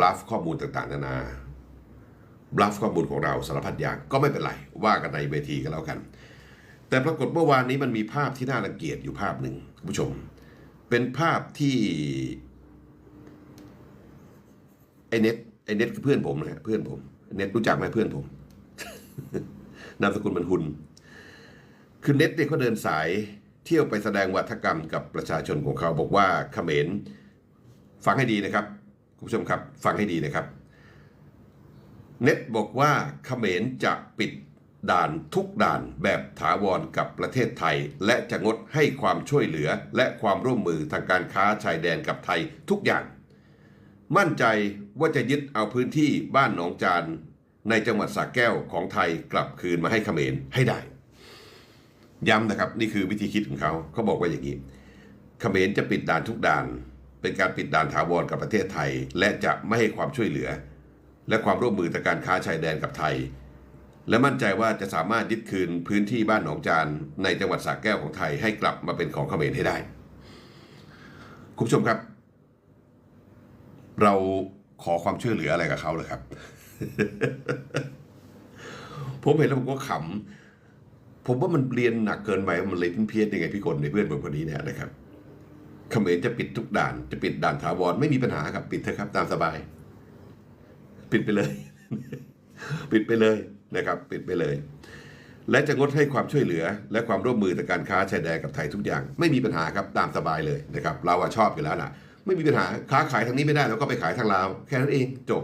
บลัฟข้อมูลต่างๆ นานาบลัฟข้อมูลของเราสารพัดอย่างก็ไม่เป็นไร ว่ากันในเวทีกันแล้วกัน แต่ปรากฏเมื่อวานนี้มันมีภาพที่น่ารังเกียจอยู่ภาพหนึ่งคุณผู้ชม เป็นภาพที่ไอเน็ตไอเน็ตคือเพื่อนผมนะฮะเพื่อนผมเน็ตรู้จักไหมเพื่อนผม นามสกุลมันหุนคือเน็ตเนี่ยเขาเดินสายเที่ยวไปแสดงวัฒกรรมกับประชาชนของเขาบอกว่าเขมรฟังให้ดีนะครับ คุณผู้ชมครับ ฟังให้ดีนะครับ เน็ตบอกว่าเขมรจะปิดด่านทุกด่านแบบถาวรกับประเทศไทย และจะงดให้ความช่วยเหลือและความร่วมมือทางการค้าชายแดนกับไทยทุกอย่าง มั่นใจว่าจะยึดเอาพื้นที่บ้านหนองจานในจังหวัดสระแก้วของไทยกลับคืนมาให้เขมรให้ได้ ย้ำนะครับ นี่คือวิธีคิดของเขาเขาบอกว่าอย่างนี้เขมรจะปิดด่านทุกด่าน เป็นการปิดด่านถาวรกับประเทศไทย และจะไม่ให้ความช่วยเหลือ และความร่วมมือทางการค้าชายแดนกับไทย และมั่นใจว่าจะสามารถยึดคืนพื้นที่บ้านหนองจานในจังหวัดสระแก้วของไทยให้กลับมาเป็นของเขมรให้ได้ คุณผู้ชมครับ เราขอความช่วยเหลืออะไรกับเขาเหรอครับ ผมเห็นแล้วผมก็ขำผมว่ามันเรียนหนักเกินไปมันเลยเพี้ยนๆยังไงพี่กลในเพื่อนผมคนนี้เนี่ยนะครับ เขมรจะปิดทุกด่าน จะปิดด่านถาวรไม่มีปัญหาครับ ปิดเถอะครับ ตามสบาย ปิดไปเลย ปิดไปเลยนะครับ ปิดไปเลย และจะงดให้ความช่วยเหลือ และความร่วมมือทางการค้าชายแดนกับไทยทุกอย่าง ไม่มีปัญหาครับตามสบายเลยนะครับ เราอะชอบอยู่แล้วล่ะไม่มีปัญหาค้าขายทางนี้ไม่ได้เราก็ไปขายทางลาวแค่นั้นเองจบ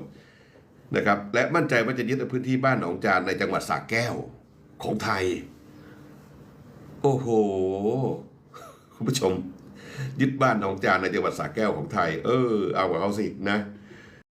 นะครับและมั่นใจว่าจะยึดเอพื้นที่บ้านหนองจานในจังหวัดสระแก้วของไทย โอ้โห คุณผู้ชม ยึดบ้านหนองจานในจังหวัดสระแก้วของไทย เออ เอากับเขาสินะ